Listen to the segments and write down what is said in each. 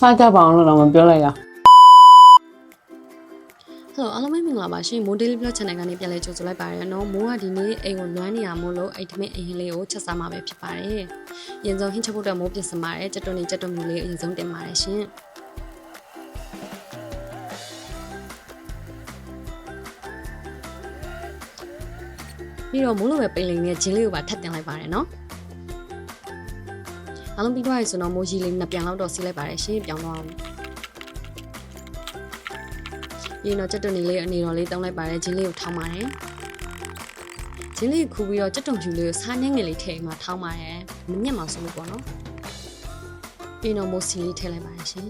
စားကြပါအောင်လို့တော့မပြောလိုက်ရဆိုတော့အားလုံးပဲမင်္ဂလာပါရှင်မိုး daily blog channel ကနေပြန်လဲကြိုဆိုလိုက်ပါရနော်မိုးကဒီနေ့အိမ်ကိုလွမ်းနေရမို့လို့အိတ်သမင်းအိမ်လေးကိုချက်စားမှာပဲဖြစ်ပါတယ်။ရင်ဆုံးဟင်းချက်ဖို့အတွက်မိုးပြင်ဆင်ပါတယ်။ကြက်တွန်နေကြက်တွန်မျိုးလေးအရင်ဆုံးတင်ပါတယ်ရှင်။ပြီးတော့မိုးလိုပဲပိန်လိန်နဲ့ဂျင်းလေးကိုပါထပ်တင်လိုက်ပါတယ်နော်။ အားလုံးပြီးတော့ရဆိုတော့မိုးကြီးလေးနှစ်ပြန်လောက်တော့စီးလိုက်ပါတယ်ရှင်ပြောင်းတော့အောင်ပြီးတော့ကြက်တုံလေးလေးအနေတော်လေးတောင်းလိုက်ပါတယ်ဂျင်းလေးကိုထောင်းပါတယ်ဂျင်းလေးကိုခူပြီးတော့ကြက်တုံဖြူလေးကိုစားနှင်းငယ်လေးထည့်မှထောင်းပါတယ်မညက်မှဆိုလို့ပေါ့နော်ပြီးတော့မိုးစီလေးထည့်လိုက်ပါတယ်ရှင်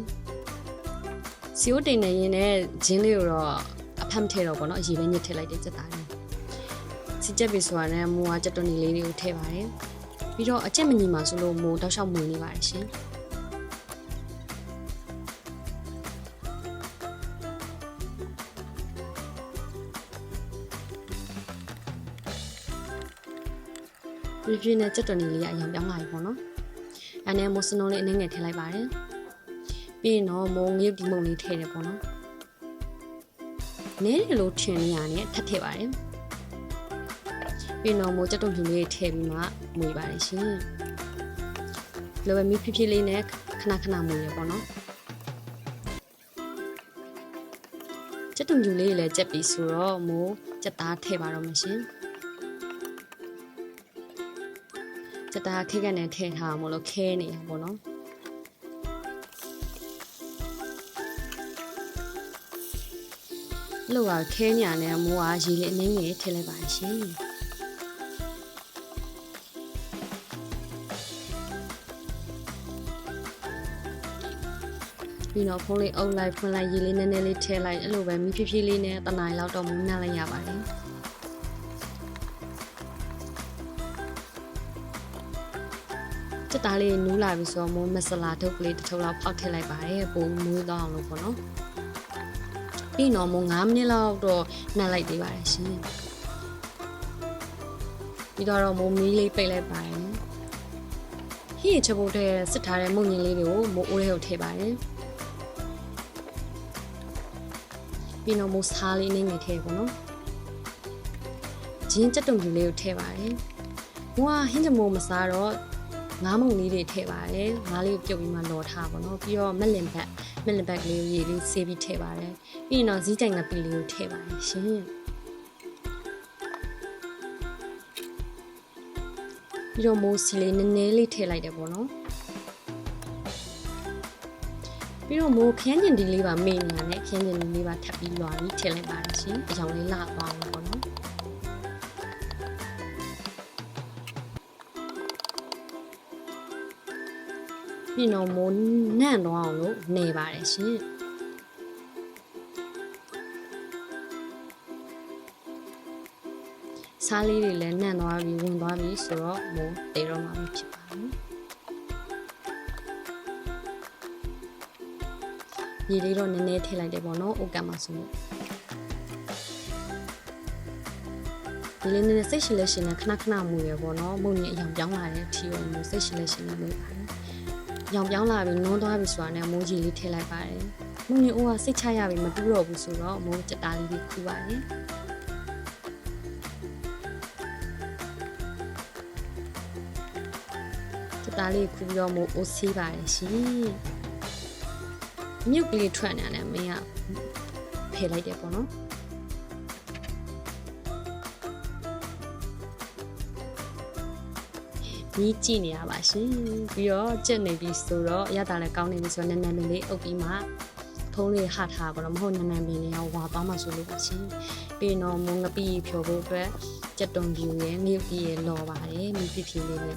စီယိုတိန်နေရင်လည်းဂျင်းလေးကိုတော့အဖက်မထည့်တော့ပေါ့နော်အရေးပဲညစ်ထည့်လိုက်တဲ့ကြက်သားလေးစီချက်ပြီးဆိုတာနဲ့မိုးကကြက်တုံလေးလေးကိုထည့်ပါတယ် ပြီးတော့အချက်မညီမှဆိုလို့မိုးတောက်လျှောက်မွေနေပါတယ်ရှင်ပြပြနဲ့ကြက်တွန်လေးလေးအရင်ပြောင်းလာပြီပေါ့နော်။အဲနဲ့မိုးစနုံးလေးအနည်းငယ်ထည့်လိုက်ပါတယ်။ပြီးရင်တော့မိုးငရုတ်ဒီမုံလေးထည့်တယ်ပေါ့နော်။နည်းတယ်လို့ထင်နေရတယ်ထပ်ထည့်ပါတယ်။ ပြီးရင်တော့မိုးကြက်တွန်ဖြူလေးထည့်ပြီးမှမွေပါတယ်ရှင်။လောပဲမီးဖြည်းဖြည်းလေးနဲ့ခဏခဏမွေရပေါ့နော်။ကြက်တွန်ဖြူလေးလည်းကြက်ပြီးဆိုတော့မိုးကြက်သားထည့်ပါတော့မရှင်။စတာခိတ်ကနေထည့်ထားမလို့ခဲနေရပါတော့လောကခဲညာနဲ့မိုးအားရေလေးအနှင်းငယ်ထည့်လိုက်ပါရှင် ပြီးတော့ဖုန်းလေးအုပ်လိုက်ဖွင့်လိုက်ရေလေးနည်းနည်းလေးထည့်လိုက်အဲ့လိုပဲမိဖြည်းဖြည်းလေးနဲ့တနားရီလောက်တော့မူးနှက်လိုက်ရပါတယ်စက်သားလေးနူးလာပြီဆိုတော့မိုးမဆလာထုတ်ကလေးတစ်ထုပ်လောက်ဖောက်ထည့်လိုက်ပါတယ်ပုံမွေးတော့အောင်လို့ပေါ့နော်ပြီးတော့မိုး9မိနစ်လောက်တော့နှက်လိုက်သေးပါတယ်ရှင်ပြီးတော့မိုးမီးလေးပိတ်လိုက်ပါတယ်ဟင်းချက်ဖို့တဲ့စစ်ထားတဲ့မုံညင်လေးတွေကိုမိုးအိုးထဲကိုထည့်ပါတယ် ပြီးတော့မိုးစားလေးနေနေထည့်ပေါ့နော်ဂျင်းကြက်တုံပြူလေးကိုထည့်ပါတယ်မိုးကဟင်းချမိုးမစားတော့ငါးမုံလေးတွေထည့်ပါတယ်ငါးလေးကိုပြုတ်ပြီးမှလော်ထားပါတော့ပြီးတော့မက်လင်ဘက်မက်လင်ဘက်ကလေးကိုရေလေးဆေးပြီးထည့်ပါတယ်ပြီးရင်တော့ဇီးကြိုင်ငပီလေးကိုထည့်ပါတယ်ရှင်ပြီးတော့မိုးစီလေးနည်းနည်းလေးထည့်လိုက်တယ်ပေါ့နော် ပြီးတော့မိုးခန်းကျင်ဒီလေးပါမေ့နေရတယ်ခန်းကျင်ဒီလေးပါထပ်ပြီးလွာပြီးထည့်လိုက်ပါတယ်ရှင်အကြောင်လေးလှသွားအောင်ပေါ့နော်ပြီးတော့မိုးနန့်တော့အောင်လို့နေပါတယ်ရှင်စားလေးတွေလည်းနန့်သွားပြီဝင်သွားပြီဆိုတော့မိုးတေတော့မှာဖြစ်ပါတ ရေလေးတော့နည်းနည်းထည့်လိုက်တယ်ပေါ့နော်အိုကတ်မှာဆိုလို့ဒီလေးနည်းနည်းစိတ်ရှိလက်ရှင်နဲ့ခဏခဏမူရပေါ့နော်မုန်ကြီးအယောင်ပြောင်းလာတဲ့အထီရောမျိုးစိတ်ရှိလက်ရှင်နဲ့မွေးပါတယ်ရောင်ပြောင်းလာပြီးနွန်းသွားပြီဆိုတာနဲ့မိုးကြီးလေးထည့်လိုက်ပါတယ်။မုံရင်အိုးကစိတ်ချရပြီမတူတော့ဘူးဆိုတော့မိုးကြက်သားလေးတွေခူပါတယ်။ကြက်သားလေးခူပြီးတော့မိုးအိုးဆေးပါတယ်ရှင်။ မြုပ်ကလေးထွက်နေတယ်မင်းကဖယ်လိုက်တယ်ပေါ့နော်။ဒီကြည့်နေရပါရှင်ပြီးတော့ကြက်နေပြီဆိုတော့အရတာလည်းကောင်းနေပြီဆိုတော့နန်းနန်းလေးအုပ်ပြီးမှဖုံးလေးဟထားပါတော့မဟုတ်နန်းနန်းပင်လေးရောဝါသွားမှဆိုလို့ပါရှင်ပြီးတော့မုံငပီဖြော်ဖို့အတွက်ကြက်တုံပြူရဲ့မြုပ်တီရဲ့လော်ပါတယ်မြုပ်တီဖြေလေးနဲ့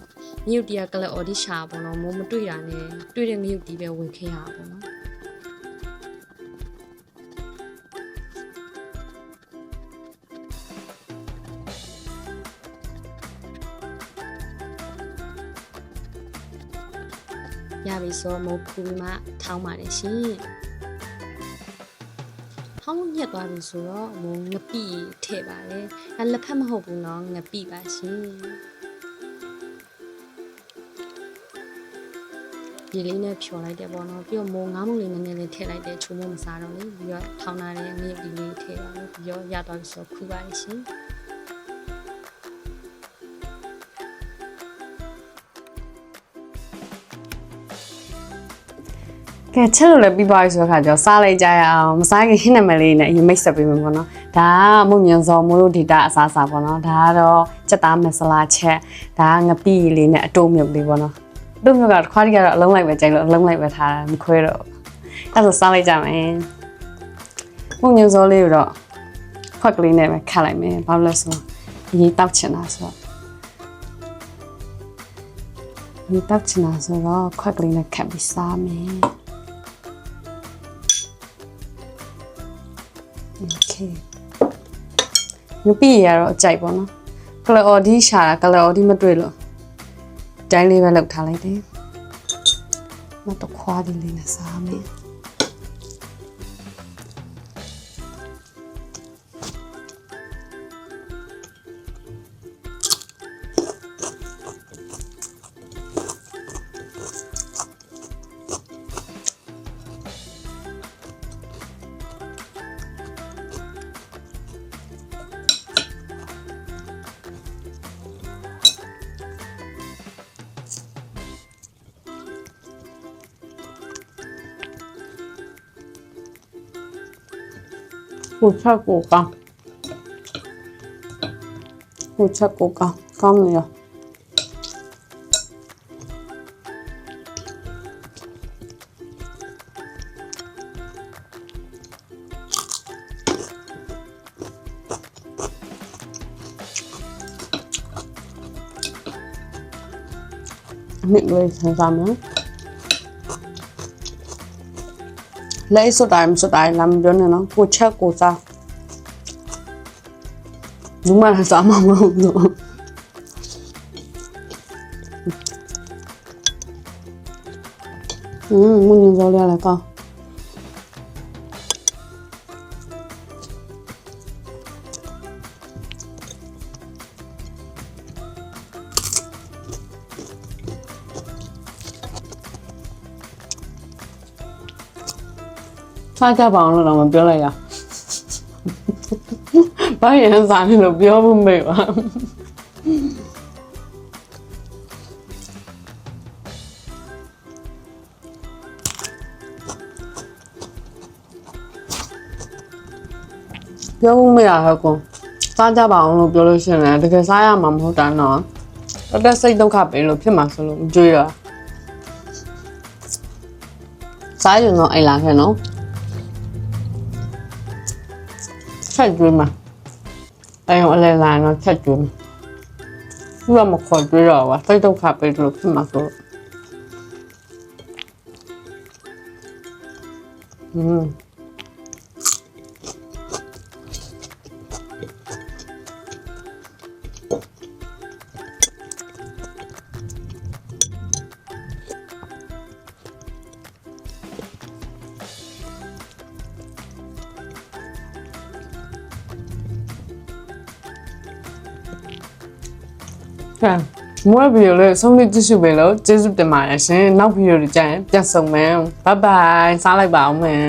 မြုပ်တီကကလအော်ဒီရှာပေါ့နော်မုံမတွေ့တာနဲ့တွေ့တဲ့မြုပ်တီပဲဝင်ခဲ့ရပါပေါ့နော် ရပြီဆိုမိုးဖူးပြီးမှထောင်းပါတယ်ရှင်။ထောင်းလို့ညက်သွားပြီဆိုတော့မိုးငပိထည့်ပါတယ်။အဲလက်ဖက်မဟုတ်ဘူးနော်ငပိပါရှင်။ရေလေးနဲ့ဖြော်လိုက်တယ်ပေါ့နော်ပြီးတော့မိုးငါးမုံလေးနည်းနည်းလေးထည့်လိုက်တယ်ချိုးမို့မစားတော့လေပြီးတော့ထောင်းထားတဲ့ငရုတ်ဒီလေးထည့်ပါလို့ပြီးတော့ရတော့ပြီဆိုတော့ခူပါရရှင် ကဲချက်လို့လည်းပြီးသွားပြီဆိုတော့ခါကျတော့စားလိုက်ကြရအောင်မစားခင်ဟင်းနံပါတ်လေးနဲ့အရင်မိတ်ဆက်ပေးမယ်ပေါ့နော်ဒါကမုံညံစော်မိုးတို့ဒေတာအစားအစာပေါ့နော်ဒါကတော့ချက်သားမဆလာချက်ဒါကငပိလေးနဲ့အတုံးမြုပ်လေးပေါ့နော်အတုံးမြုပ်ကတစ်ခွားတည်းကတော့အလုံးလိုက်ပဲကြိုက်လို့အလုံးလိုက်ပဲထားတာမခွဲတော့အဲ့ဒါဆိုစားလိုက်ကြမယ်မုံညံစော်လေးကိုတော့ခွက်ကလေးနဲ့ပဲခတ်လိုက်မယ်ဘာလို့လဲဆိုတော့ရေတောက်ချင်တာဆိုတော့ရေတောက်ချင်တာဆိုတော့ခွက်ကလေးနဲ့ခတ်ပြီးစားမယ် ငပိရကတော့အကြိုက်ပေါ့နော်ကလော်ဒီရှာတာကလော်ဒီမတွေ့လို့တိုင်းလေးပဲလောက်ထားလိုက်တယ်မတော့ခွားဒီလေးနဲ့စားမယ် ကိုချက်ကိုကောင်းကိုချက်ကိုကောင်းကောင်းနေရ lấy số tài số tài làm cho nên nó cô chắc cô sao đúng mà là sao mà không được. Ừ muốn nhìn rau đen là con စားကြပါအောင်လို့တော့မပြောလိုက်ရဘာရင်စားနေလို့ပြောဖို့မေ့ပါပြောဖို့မေ့ရဟဲ့ကွန်စားကြပါအောင်လို့ပြောလို့ရှိရင်လည်းတကယ်စားရမှာမဟုတ်တာနော်အသက်စိတ်ဒုက္ခပေးလို့ဖြစ်မှာဆိုလို့မကြွေးရစားရင်တော့အိမ်လာခဲ့နော် ချက်ကျွေးမှာအဲအလဲလာတော့ချက်ကျွေးမှာသူကမခေါ်ကျွေးတော့ပါစိတ်ဒုက္ခပေးလို့ဖြစ်မှာဆိုอืม ကဲမွေးဗီဒီယိုလေးဆုံးဖြတ်ကြည့်ရှုပေးလို့ကျေးဇူးတင်ပါတယ်ရှင်နောက်ဗီဒီယိုတွေကြရင်ပြန်ဆုံမယ်ဘိုင်ဘိုင်စားလိုက်ပါအောင်မယ်